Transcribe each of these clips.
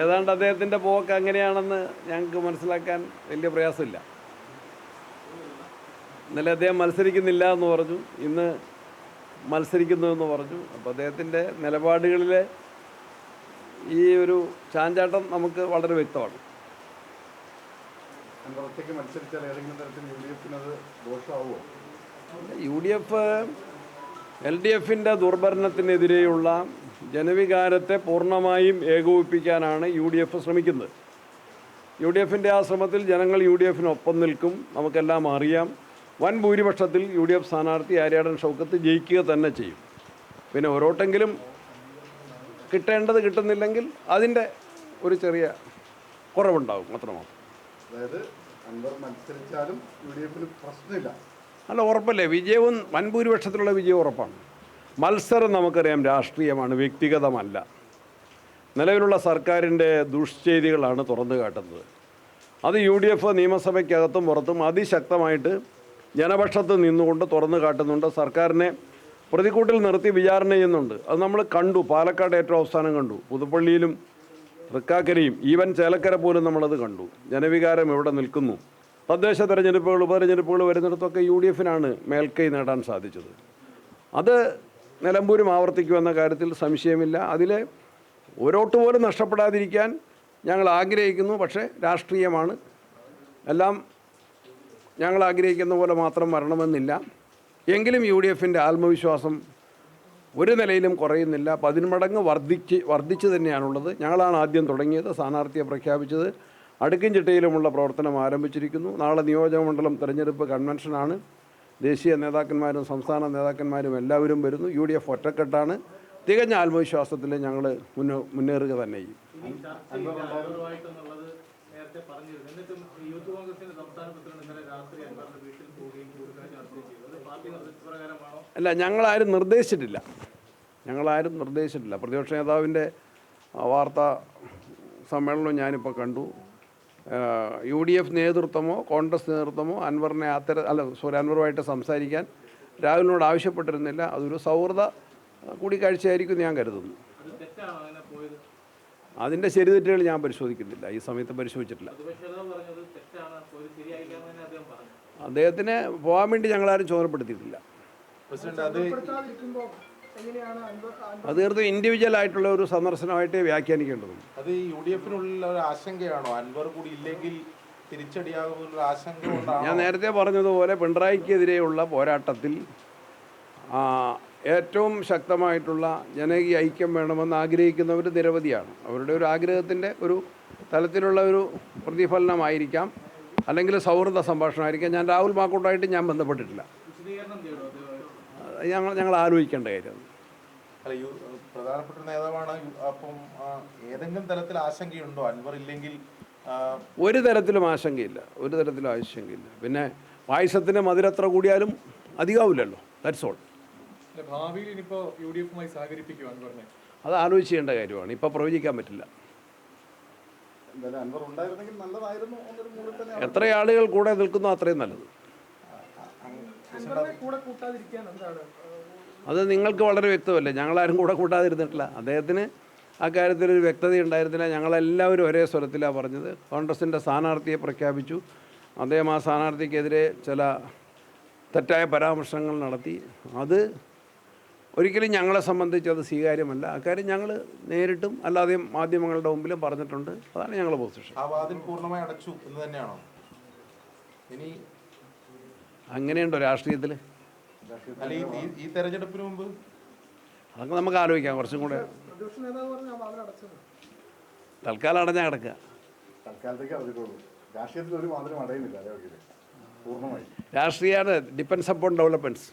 ഏതാണ്ട് അദ്ദേഹത്തിന്റെ പോക്ക് അങ്ങനെയാണെന്ന് ഞങ്ങൾക്ക് മനസ്സിലാക്കാൻ വലിയ പ്രയാസമില്ല. ഇന്നലെ അദ്ദേഹം മത്സരിക്കുന്നില്ല എന്ന് പറഞ്ഞു. ഇന്ന് മത്സരിക്കുന്നു എന്ന് പറഞ്ഞു. അപ്പോൾ അദ്ദേഹത്തിന്റെ നിലപാടുകളിൽ ഈ ഒരു ചാഞ്ചാട്ടം നമുക്ക് വളരെ വ്യക്തമാണ്. അൻവർ ഒറ്റയ്ക്ക് മത്സരിച്ചാൽ ഏതെങ്കിലും തരത്തിൽ യു ഡി എഫിന് അത് ദോഷമാവുമോ? U D F L D എഫിന്റെ ദുർഭരണത്തിനെതിരെയുള്ള ജനവികാരത്തെ പൂർണമായും ഏകോപിപ്പിക്കാനാണ് യു ഡി എഫ് ശ്രമിക്കുന്നത്. യു ഡി എഫിന്റെ ആ ശ്രമത്തിൽ ജനങ്ങൾ യു ഡി എഫിനൊപ്പം നിൽക്കും. നമുക്കെല്ലാം അറിയാം. വൻ ഭൂരിപക്ഷത്തിൽ യു ഡി എഫ് സ്ഥാനാർത്ഥി ആര്യാടൻ ഷൗക്കത്ത് ജയിക്കുക തന്നെ ചെയ്യും. പിന്നെ ഓരോട്ടെങ്കിലും കിട്ടേണ്ടത് കിട്ടുന്നില്ലെങ്കിൽ അതിന്റെ ഒരു ചെറിയ കുറവുണ്ടാകും അത്രമാത്രം. അതായത് മത്സരിച്ചാലും യു ഡി എഫിന് പ്രശ്നമില്ല. അല്ല ഉറപ്പല്ലേ? വിജയവും വൻ ഭൂരിപക്ഷത്തിലുള്ള വിജയം ഉറപ്പാണ്. മത്സരം നമുക്കറിയാം രാഷ്ട്രീയമാണ് വ്യക്തിഗതമല്ല. നിലവിലുള്ള സർക്കാരിന്റെ ദുഷ്ചെയ്തികളാണ് തുറന്നു കാട്ടുന്നത്. അത് യു ഡി എഫ് നിയമസഭയ്ക്കകത്തും പുറത്തും അതിശക്തമായിട്ട് ജനപക്ഷത്ത് നിന്നുകൊണ്ട് തുറന്നു കാട്ടുന്നുണ്ട്. സർക്കാരിനെ പ്രതിക്കൂട്ടിൽ നിർത്തി വിചാരണ ചെയ്യുന്നുണ്ട്. അത് നമ്മൾ കണ്ടു പാലക്കാട് ഏറ്റവും അവസാനം കണ്ടു. പുതുപ്പള്ളിയിലും തൃക്കാക്കരയും ഈവൻ ചേലക്കര പോലും നമ്മളത് കണ്ടു. ജനവികാരം എവിടെ നിൽക്കുന്നു? തദ്ദേശ തെരഞ്ഞെടുപ്പുകൾ ഉപതെരഞ്ഞെടുപ്പുകൾ വരുന്നിടത്തൊക്കെ യു ഡി എഫിനാണ് മേൽക്കൈ നേടാൻ സാധിച്ചത്. അത് നിലമ്പൂരും ആവർത്തിക്കുമെന്ന കാര്യത്തിൽ സംശയമില്ല. അതിലെ ഒരോട്ട് പോലും നഷ്ടപ്പെടാതിരിക്കാൻ ഞങ്ങൾ ആഗ്രഹിക്കുന്നു. പക്ഷേ രാഷ്ട്രീയമാണ്. എല്ലാം ഞങ്ങൾ ആഗ്രഹിക്കുന്ന പോലെ മാത്രം വരണമെന്നില്ല. എങ്കിലും യു ഡി എഫിന്റെ ആത്മവിശ്വാസം ഒരു നിലയിലും കുറയുന്നില്ല. പതിന്മടങ്ങ് വർദ്ധിച്ച് വർദ്ധിച്ചു തന്നെയാണുള്ളത്. ഞങ്ങളാണ് ആദ്യം തുടങ്ങിയത് സ്ഥാനാർത്ഥിയെ പ്രഖ്യാപിച്ചത്. അടുക്കും ചിട്ടയിലുമുള്ള പ്രവർത്തനം ആരംഭിച്ചിരിക്കുന്നു. നാളെ നിയോജകമണ്ഡലം തെരഞ്ഞെടുപ്പ് കൺവെൻഷനാണ് ദേശീയ നേതാക്കന്മാരും സംസ്ഥാന നേതാക്കന്മാരും എല്ലാവരും വരുന്നു. യു ഡി എഫ് ഒറ്റക്കെട്ടാണ്. തികഞ്ഞ ആത്മവിശ്വാസത്തിൽ ഞങ്ങൾ മുന്നോ മുന്നേറുക തന്നെ ചെയ്യും അല്ല ഞങ്ങളാരും നിർദ്ദേശിച്ചിട്ടില്ല. ഞങ്ങളാരും നിർദ്ദേശിച്ചിട്ടില്ല. പ്രതിപക്ഷ നേതാവിന്റെ വാർത്താ സമ്മേളനം ഞാനിപ്പോൾ കണ്ടു. യു ഡി എഫ് നേതൃത്വമോ കോൺഗ്രസ് നേതൃത്വമോ അൻവറിനെ അത്തര അല്ല സോറി അൻവറുമായിട്ട് സംസാരിക്കാൻ രാഹുലിനോട് ആവശ്യപ്പെട്ടിരുന്നില്ല. അതൊരു സൗഹൃദ കൂടിക്കാഴ്ചയായിരിക്കും ഞാൻ കരുതുന്നു. അതിന്റെ ശരിതെറ്റുകൾ ഞാൻ പരിശോധിക്കുന്നില്ല. ഈ സമയത്ത് പരിശോധിച്ചിട്ടില്ല. അദ്ദേഹത്തിന് പോകാൻ വേണ്ടി ഞങ്ങളാരും ചുമതലപ്പെടുത്തിയിട്ടില്ല. പ്രസിഡന്റ് അത് അത് തീർത്തും ഇൻഡിവിജ്വൽ ആയിട്ടുള്ള ഒരു സന്ദർശനമായിട്ട് വ്യാഖ്യാനിക്കേണ്ടത് അത് യു ഡി എഫിനുള്ള ഒരു ആശങ്കയാണോ? അൻവർ കൂടി ഇല്ലെങ്കിൽ തിരിച്ചടിയാകുമെന്നുള്ള ആശങ്ക ഞാൻ നേരത്തെ പറഞ്ഞതുപോലെ പിണറായിക്കെതിരെയുള്ള പോരാട്ടത്തിൽ ഏറ്റവും ശക്തമായിട്ടുള്ള ജനകീയ ഐക്യം വേണമെന്ന് ആഗ്രഹിക്കുന്നവർ നിരവധിയാണ്. അവരുടെ ഒരു ആഗ്രഹത്തിന്റെ ഒരു തലത്തിലുള്ള ഒരു പ്രതിഫലനമായിരിക്കാം. അല്ലെങ്കിൽ സൗഹൃദ സംഭാഷണമായിരിക്കാം ഞാൻ രാഹുൽ മാക്കൂട്ടായിട്ട് ഞാൻ ബന്ധപ്പെട്ടിട്ടില്ല. ഞങ്ങൾ ഞങ്ങൾ ആലോചിക്കേണ്ട കാര്യം അല്ല യു പ്രധാനപ്പെട്ട നേതാവാണ് അപ്പം ഏതെങ്കിലും തരത്തിൽ ആശങ്കയുണ്ടോ? അൻവർ ഇല്ലെങ്കിൽ ഒരു തരത്തിലും ആശങ്കയില്ല. ഒരു തരത്തിലും ആശങ്കയില്ല. പിന്നെ പായസത്തിന് മധുരത്ര കൂടിയാലും അധികാവില്ലല്ലോ. ദാറ്റ്സ് ഓൾ ഭാവിയിൽ ഇനിയിപ്പോൾ യു ഡി എഫുമായി സഹകരിപ്പിക്കും അൻവറിനെ? അത് ആലോചിച്ച് ചെയ്യേണ്ട കാര്യമാണ്. ഇപ്പോൾ പ്രവചിക്കാൻ പറ്റില്ല. എത്ര ആളുകൾ കൂടെ നിൽക്കുന്നോ അത്രയും നല്ലത്. അത് നിങ്ങൾക്ക് വളരെ വ്യക്തമല്ലേ? ഞങ്ങളാരും കൂടെ കൂട്ടാതിരുന്നിട്ടില്ല. അദ്ദേഹത്തിന് ആ കാര്യത്തിൽ ഒരു വ്യക്തത ഉണ്ടായിരുന്നില്ല. ഞങ്ങളെല്ലാവരും ഒരേ സ്വരത്തിലാണ് പറഞ്ഞത്. കോൺഗ്രസിന്റെ സ്ഥാനാർത്ഥിയെ പ്രഖ്യാപിച്ചു. അദ്ദേഹം ആ സ്ഥാനാർത്ഥിക്കെതിരെ ചില തെറ്റായ പരാമർശങ്ങൾ നടത്തി. അത് ഒരിക്കലും ഞങ്ങളെ സംബന്ധിച്ച് അത് സ്വീകാര്യമല്ല. അക്കാര്യം ഞങ്ങൾ നേരിട്ടും അല്ലാതെയും മാധ്യമങ്ങളുടെ മുമ്പിലും പറഞ്ഞിട്ടുണ്ട്. അതാണ് ഞങ്ങളുടെ പൊസിഷൻ ആ വാതിൽ പൂർണമായി അടച്ചു എന്ന് തന്നെയാണോ? ഇനി അങ്ങനെയുണ്ടോ രാഷ്ട്രീയത്തിൽ അല്ല ഈ- ഈ- തെരഞ്ഞെടുപ്പിന് മുമ്പ്? അതൊക്കെ നമുക്ക് ആലോചിക്കാം കുറച്ചും കൂടെ. തൽക്കാലം അടഞ്ഞാൽ കിടക്കുക. തൽക്കാലത്തേക്ക് അറിഞ്ഞിട്ടുള്ളൂ രാഷ്ട്രീയത്തിൽ ഒരു മാതിരി അടയുന്നില്ല പൂർണമായി. രാഷ്ട്രീയമാണ് ഡിപ്പെൻസ് അപ്പോൺ ഡെവലപ്മെന്റ്സ്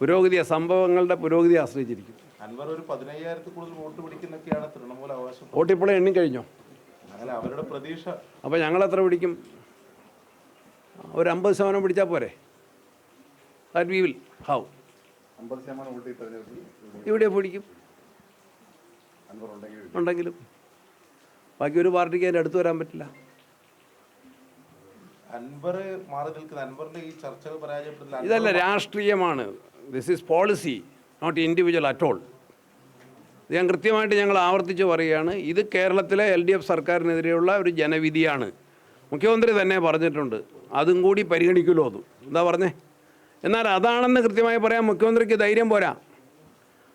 പുരോഗതി സംഭവങ്ങളുടെ പുരോഗതി ആശ്രയിച്ചിരിക്കും. അൻവർ ഒരു പതിനയ്യായിരത്തിൽ കൂടുതൽ വോട്ട് പിടിക്കുന്നൊക്കെയാണ് തൃണമൂൽ അവകാശം. വോട്ടിപ്പോൾ എണ്ണി കഴിഞ്ഞോ? അങ്ങനെ അവരുടെ പ്രതീക്ഷ. അപ്പോൾ ഞങ്ങൾ എത്ര പിടിക്കും? ഒരു അമ്പത് ശതമാനം പിടിച്ചാൽ പോരെ? ദാറ്റ് വി വിൽ ഹൗ ഇവിടെ പിടിക്കും ഉണ്ടെങ്കിലും. ബാക്കി ഒരു പാർട്ടിക്ക് അതിന്റെ അടുത്ത് വരാൻ പറ്റില്ല. ഇതല്ല രാഷ്ട്രീയമാണ്. This is policy not individual at all ഇത് ഞാൻ കൃത്യമായിട്ട് ഞങ്ങൾ ആവർത്തിച്ച് പറയുകയാണ് ഇത് കേരളത്തിലെ എൽ ഡി എഫ് സർക്കാരിനെതിരെയുള്ള ഒരു ജനവിധിയാണ്. മുഖ്യമന്ത്രി തന്നെ പറഞ്ഞിട്ടുണ്ട് അതും കൂടി പരിഗണിക്കുമല്ലോ അതും. എന്താ പറഞ്ഞേ? എന്നാൽ അതാണെന്ന് കൃത്യമായി പറയാൻ മുഖ്യമന്ത്രിക്ക് ധൈര്യം പോരാ.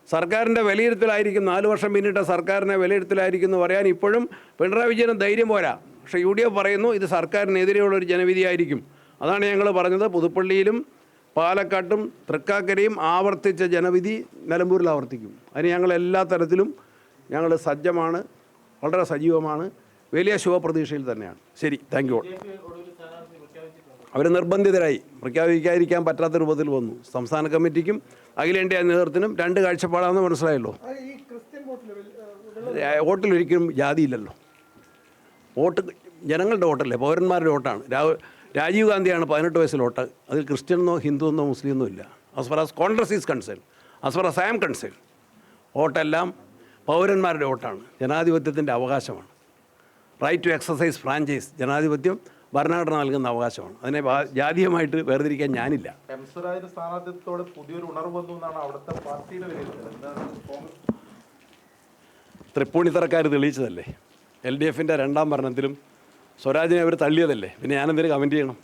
സർക്കാരിന്റെ വിലയിരുത്തലായിരിക്കും. നാല് വർഷം പിന്നിട്ട സർക്കാരിനെ വിലയിരുത്തലായിരിക്കും എന്ന് പറയാൻ ഇപ്പോഴും പിണറായി വിജയന് ധൈര്യം പോരാ. പക്ഷേ യു ഡി എഫ് പറയുന്നു ഇത് സർക്കാരിനെതിരെയുള്ള ഒരു ജനവിധിയായിരിക്കും അതാണ് ഞങ്ങൾ പറഞ്ഞത്. പുതുപ്പള്ളിയിലും പാലക്കാട്ടും തൃക്കാക്കരയും ആവർത്തിച്ച ജനവിധി നിലമ്പൂരിൽ ആവർത്തിക്കും. അതിന് ഞങ്ങൾ എല്ലാ തരത്തിലും ഞങ്ങൾ സജ്ജമാണ് വളരെ സജീവമാണ്. വലിയ ശുഭപ്രതീക്ഷയിൽ തന്നെയാണ്. ശരി താങ്ക് യു അവർ നിർബന്ധിതരായി. പ്രഖ്യാപിക്കാതിരിക്കാൻ പറ്റാത്ത രൂപത്തിൽ വന്നു. സംസ്ഥാന കമ്മിറ്റിക്കും അഖിലേന്ത്യാ നേതൃത്വത്തിനും രണ്ട് കാഴ്ചപ്പാടാണെന്ന് മനസ്സിലായല്ലോ. വോട്ടിലൊരിക്കലും ജാതിയില്ലല്ലോ. വോട്ട് ജനങ്ങളുടെ വോട്ടല്ലേ? പൗരന്മാരുടെ വോട്ടാണ്. രാജീവ് ഗാന്ധിയാണ് പതിനെട്ട് വയസ്സിൽ വോട്ട്. അതിൽ ക്രിസ്ത്യനെന്നോ ഹിന്ദു എന്നോ മുസ്ലിം എന്നോ ഇല്ല. As far as Congress is concern as far as I am concern വോട്ടെല്ലാം പൗരന്മാരുടെ വോട്ടാണ്. ജനാധിപത്യത്തിന്റെ അവകാശമാണ്. റൈറ്റ് ടു എക്സസൈസ് ഫ്രാഞ്ചൈസ് ജനാധിപത്യം ഭരണഘടന നൽകുന്ന അവകാശമാണ്. അതിനെ ജാതീയമായിട്ട് വേർതിരിക്കാൻ ഞാനില്ല. സ്ഥാനാർത്ഥിത്വത്തോടെ പുതിയൊരു ഉണർവ് വന്നു എന്നാണ് അവിടുത്തെ പാർട്ടിയുടെ തൃപ്പൂണിത്തറക്കാർ തെളിയിച്ചതല്ലേ? എൽ ഡി എഫിന്റെ രണ്ടാം ഭരണത്തിലും സ്വരാജിനെ അവർ തള്ളിയതല്ലേ? പിന്നെ ഞാനെന്തിനു കമന്റ് ചെയ്യണം?